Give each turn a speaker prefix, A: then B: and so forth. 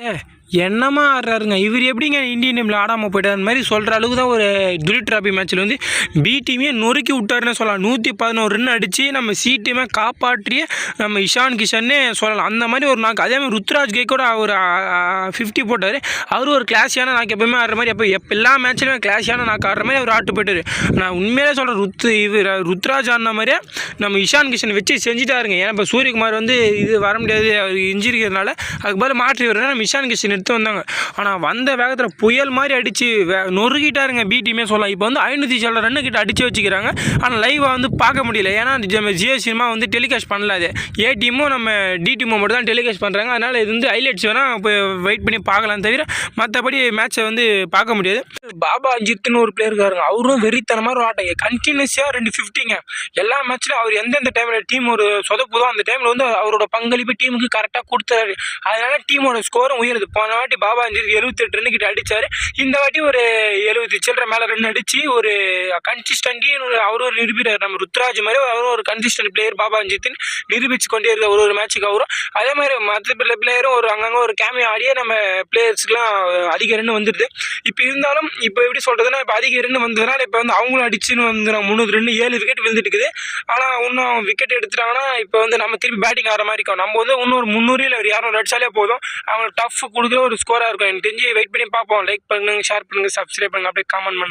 A: ஏ என்னமா ஆடுறாருங்க? இவர் எப்படிங்க இந்தியன் டீமில் ஆடாமல் போயிட்டார்? அந்த மாதிரி சொல்கிற அளவுக்கு தான் ஒரு துரிட் டிராபி மேட்ச்சில் வந்து பி டீமே நொறுக்கி விட்டாருன்னு சொல்லலாம். நூற்றி பதினோரு ரன் அடித்து நம்ம சி டீமை காப்பாற்றிய நம்ம இஷான் கிஷன்னே சொல்லலாம். அந்த மாதிரி ஒரு நாக்கு அதே மாதிரி ருத்ராஜ் கே கூட அவர் ஃபிஃப்டி போட்டார். அவர் ஒரு கிளாஸியான நாக்கு எப்பவுமே ஆடுற மாதிரி எப்போ எப்போ எல்லா மேட்ச்லையுமே கிளாஸியான நாக்கு ஆடுற மாதிரி அவர் ஆட்டு போயிட்டார். நான் உண்மையிலே சொல்கிறேன் ருத் இவர் ருத்ராஜ் ஆடின மாதிரியே நம்ம இஷான் கிஷன் வச்சு செஞ்சுட்டாருங்க. ஏன்னா இப்போ சூரியகுமார் வந்து இது வர முடியாது அவர் இஞ்சிருக்கிறதுனால அதுக்கு பதில் மாற்றி வருதுன்னா நம்ம இஷான் கிஷன் எடுத்து வந்தாங்க. ஆனால் வந்த வேகத்தில் புயல் மாதிரி அடித்து வே நொறுக்கிட்டாருங்க பிடிமே சொல்லலாம் இப்போ வந்து ஐநூற்றி சில ரன்னு கிட்ட அடித்து வச்சுக்கிறாங்க. ஆனால் லைவாக வந்து பார்க்க முடியல. ஏன்னா நம்ம ஜியோ சினிமா வந்து டெலிகாஸ்ட் பண்ணல அது. ஏ டீமும் நம்ம டி டீமும் மட்டும் தான் டெலிகாஸ்ட் பண்ணுறாங்க அதனால் இது வந்து ஹைலைட்ஸ் வேணால் போய் வெயிட் பண்ணி பார்க்கலாம் தவிர மற்றபடி மேட்ச்சை வந்து பார்க்க முடியாது. பாபா அஜித்னு ஒரு பிளேயர் இருக்காருங்க. அவரும் வெறித்தனமாக ஒரு ஆட்டம். கண்டினியூஸாக ரெண்டு ஃபிஃப்டிங்க எல்லா மேட்ச்லையும் அவர் எந்தெந்த டைமில் டீம் ஒரு சொதப்புதோ அந்த டைமில் வந்து அவரோட பங்களிப்பு டீமுக்கு கரெக்டாக கொடுத்தாரு அதனால டீமோட ஸ்கோரும் உயருது. போன வாட்டி பாபா அஞ்சு எழுபத்தெட்டு ரன் கிட்ட அடிச்சாரு. இந்த வாட்டி ஒரு எழுபது சில்லற மேலே ரன் அடிச்சு ஒரு கன்சிஸ்டன்டி அவரும் நிரூபிக்கிறார். நம்ம ருத்ராஜ் மாதிரி அவரும் ஒரு கன்சிஸ்டன்ட் பிளேயர் பாபா அஞ்சித்னு நிரூபிச்சு கொண்டே இருக்க ஒரு ஒரு மேட்ச்சுக்கு அவரும். அதே மாதிரி மற்ற பிளேயரும் ஒரு அங்கங்கே ஒரு கேமியோ ஆடியே நம்ம பிளேயர்ஸ்க்குலாம் அதிக ரன் வந்துடுது இப்போ இருந்தாலும் இப்போ எப்படி சொல்கிறதுனா இப்போ அதிக ரன் வந்ததுனால இப்போ வந்து அவங்களும் அடிச்சுன்னு வந்து முந்நூறு ரன் ஏழு விக்கெட் விழுந்துட்டு ஆனால் இன்னும் விக்கெட் எடுத்துட்டாங்கன்னா இப்போ வந்து நம்ம திருப்பி பேட்டிங் ஆகிற மாதிரி இருக்கும். நம்ம வந்து இன்னொரு முந்நூறு இல்லை ஒரு இரநூறு அடிச்சாலே போதும். அவங்க டஃப் கொடுக்க ஒரு ஸ்கோராக இருக்கும். எனக்கு தெரிஞ்சு வெயிட் பண்ணி பார்ப்போம். லைக் பண்ணுங்க ஷேர் பண்ணுங்கள் சப்ஸ்கிரைப் பண்ணுங்கள் அப்படியே காமெண்ட் பண்ணுங்க.